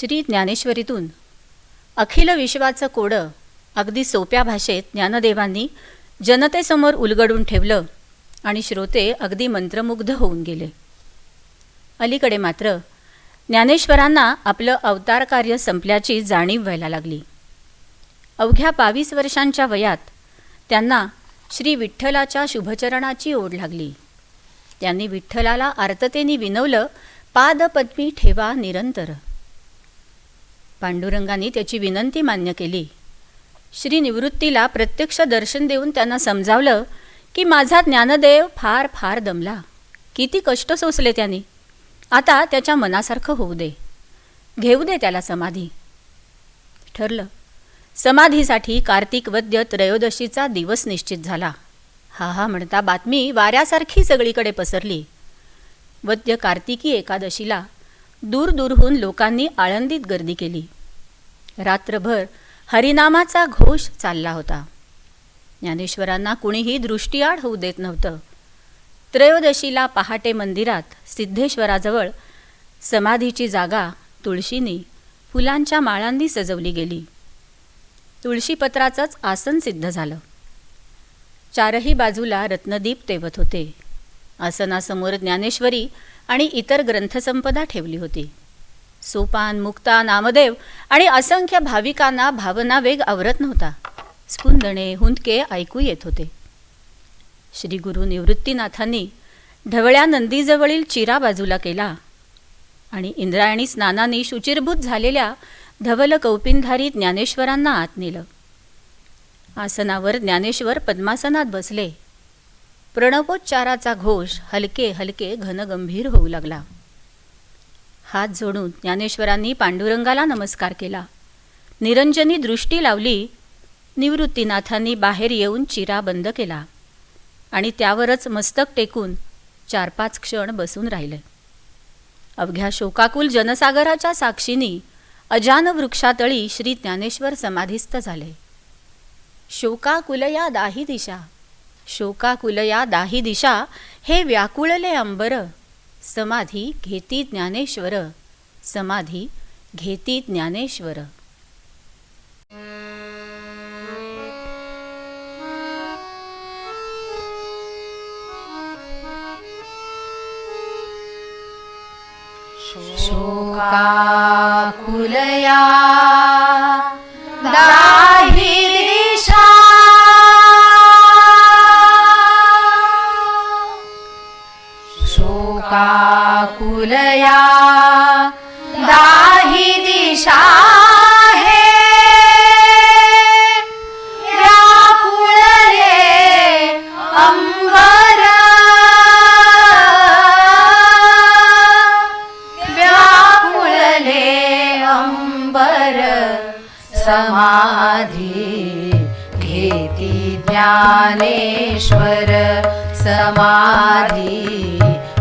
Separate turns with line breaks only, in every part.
श्री ज्ञानेश्वरीतून. अखिल विश्वाचं कोडं अगदी सोप्या भाषेत ज्ञानदेवांनी जनतेसमोर उलगडून ठेवलं आणि श्रोते अगदी मंत्रमुग्ध होऊन गेले. अलीकडे मात्र ज्ञानेश्वरांना आपलं अवतार कार्य संपल्याची जाणीव व्हायला लागली. अवघ्या बावीस वर्षांच्या वयात त्यांना श्री विठ्ठलाच्या शुभचरणाची ओढ लागली. त्यांनी विठ्ठलाला आर्ततेने विनवलं पादपद्मी ठेवा निरंतर. पांडुरंगाने त्याची विनंती मान्य केली. श्री निवृत्तीला प्रत्यक्ष दर्शन देऊन त्यांना समजावलं की माझा ज्ञानदेव फार फार दमला. किती कष्ट सोसले त्याने. आता त्याच्या मनासारखं होऊ दे. घेऊ दे त्याला समाधी. ठरलं. समाधीसाठी कार्तिक वद्य त्रयोदशीचा दिवस निश्चित झाला. हा हा म्हणता बातमी वाऱ्यासारखी सगळीकडे पसरली. वद्य कार्तिकी एकादशीला दूरदूरहून लोकांनी आळंदीत गर्दी केली. रात्रभर हरिनामाचा घोष चालला होता. ज्ञानेश्वरांना कुणीही दृष्टीआड होऊ देत नव्हतं. त्रयोदशीला पहाटे मंदिरात सिद्धेश्वराजवळ समाधीची जागा तुळशीनी फुलांच्या माळांनी सजवली गेली. तुळशीपत्राचंच आसन सिद्ध झालं. चारही बाजूला रत्नदीप तेवत होते. आसनासमोर ज्ञानेश्वरी आणि इतर ग्रंथसंपदा ठेवली होती. सोपान मुक्ता नामदेव आणि असंख्य भाविकांना भावना वेग आवरत नव्हता. स्पुंदणे हुंदके ऐकू येत होते. श्री गुरु निवृत्तीनाथांनी ढवळ्या नंदीजवळील चिरा बाजूला केला आणि इंद्रायणी स्नानाने शुचिरभूत झालेल्या धवल कौपिनधारी ज्ञानेश्वरांना आत नेलं. आसनावर ज्ञानेश्वर पद्मासनात बसले. प्रणवोच्चाराचा घोष हलके हलके घनगंभीर होऊ लागला. हात जोडून ज्ञानेश्वरांनी पांडुरंगाला नमस्कार केला. निरंजनी दृष्टी लावली निवृत्तीनाथांनी बाहेर येऊन चिरा बंद केला आणि त्यावरच मस्तक टेकून चार पाच क्षण बसून राहिले. अवघ्या शोकाकुल जनसागराच्या साक्षीनी अजान वृक्षातळी श्री ज्ञानेश्वर समाधीस्थ झाले. शोकाकुल या दाही दिशा शोकाकुलया दाही दिशा हे व्याकुळले अंबर. समाधी घेती ज्ञानेश्वर. समाधी घेती ज्ञानेश्वर.
शोकाकुलया दाही दाही दिशा अंबर. अंबर. समाधी घेती ज्ञानेश्वर. समाधी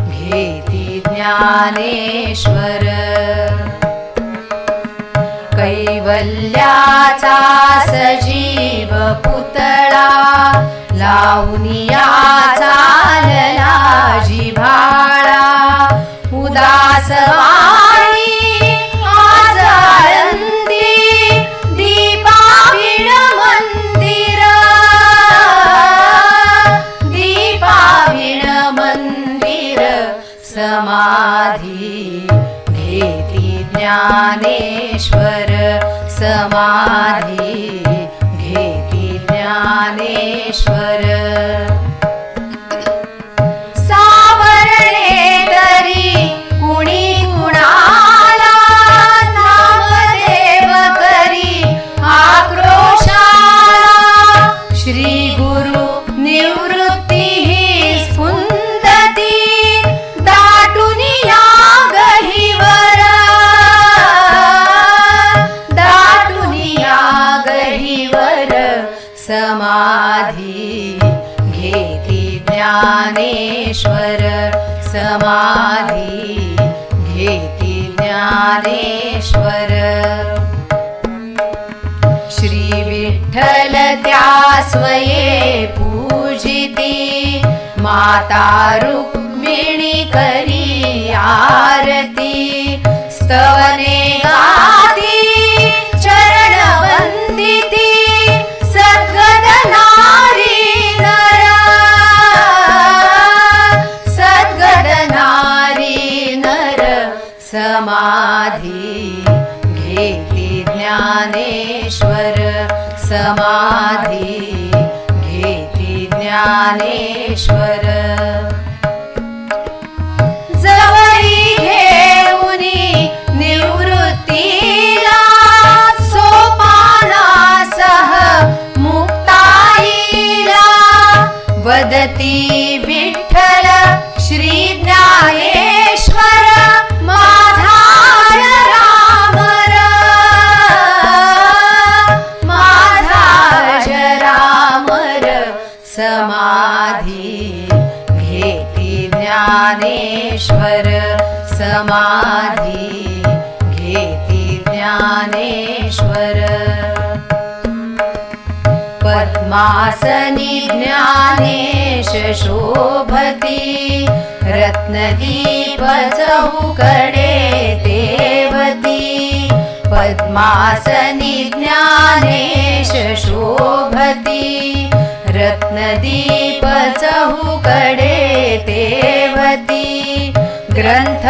घेती ज्ञानेश्वर. कैवल्याचा सजीव पुतळा लावनिया चालला जिभाळा उदास ज्ञानेश्वर समाधी घेती ज्ञानेश्वर। समाधी घेती ज्ञानेश्वर. श्री विठ्ठल त्या स्वये पूजिती माता रुक्मिणी करी आरती. स्तवने समाधी घेती ज्ञानेश्वर. जवळी घेऊनी निवृत्तीला सोपानासह मुक्ताईला वदती समाधी। घेती ज्ञानेश्वर समाधी। घेती ज्ञानेश्वर। पद्मासनी ज्ञानेश शोभती। रत्नदीप चौकडे देवती। पद्मासनी ज्ञानेश शोभती रत्नदीप चौकडे देवती ग्रंथ